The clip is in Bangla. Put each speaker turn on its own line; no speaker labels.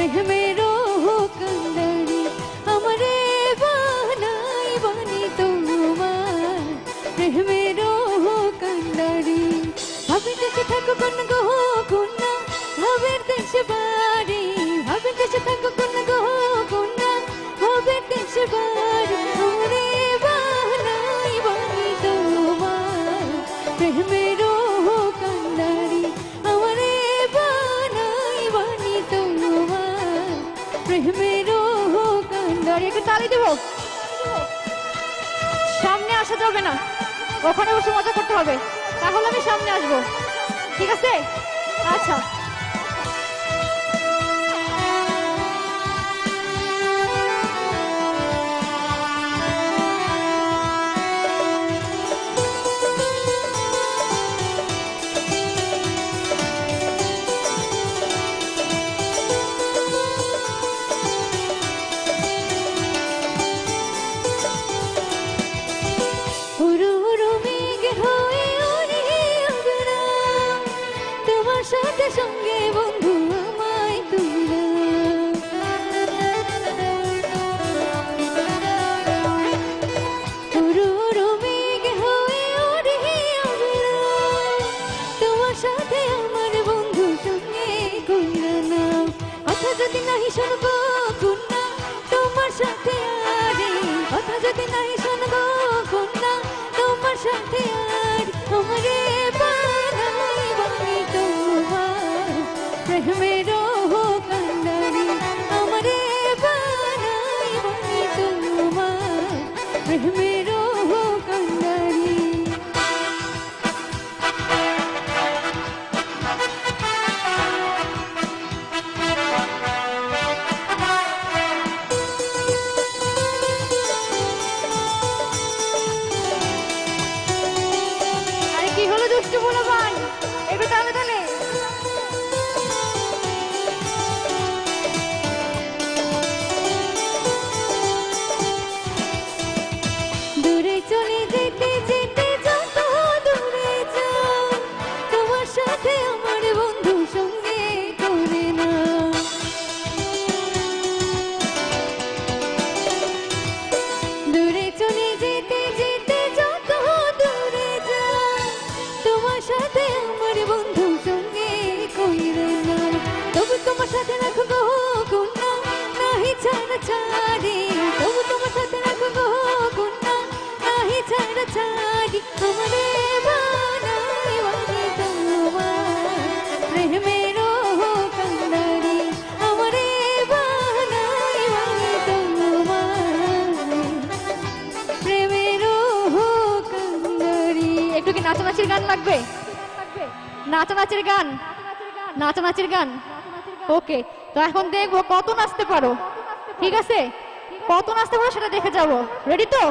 মেঘ মেরো কান্দারি আমারে বানাই বানি তোমার মেঘ মেরো কান্দারি ভাবি দেশে থাকো কোন গো কন্যা ভাবের দেশে বা
একটু তালি দেব? সামনে আসা যাবে না। ওখানে বসে মজা করতে হবে। তাহলে আমি সামনে আসব। ঠিক আছে? আচ্ছা।
শুনব কুন্না তোমার সাথে আরে কথা যদি নাহি শুনব কুন্না তোমার সাথে আর আমারে বানাই বানি তোমার প্রেমেরও কান্ডারি আমারে বানাই বানি তোমার প্রেমেরও
দুষ্টু বলো ভাই একটু তাহলে তাহলে।
দূরে চলে যেতে যেতে যত তোমার সাথে আমার বন্ধু সঙ্গে করে না দূরে চলে যেতে
নাচানাচির গান লাগবে? নাচানাচির গান? নাচানাচির গান? ওকে, তো এখন দেখব কত নাচতে পারো।
ঠিক
আছে? কত নাচতে পারো সেটা দেখে যাব। রেডি তো?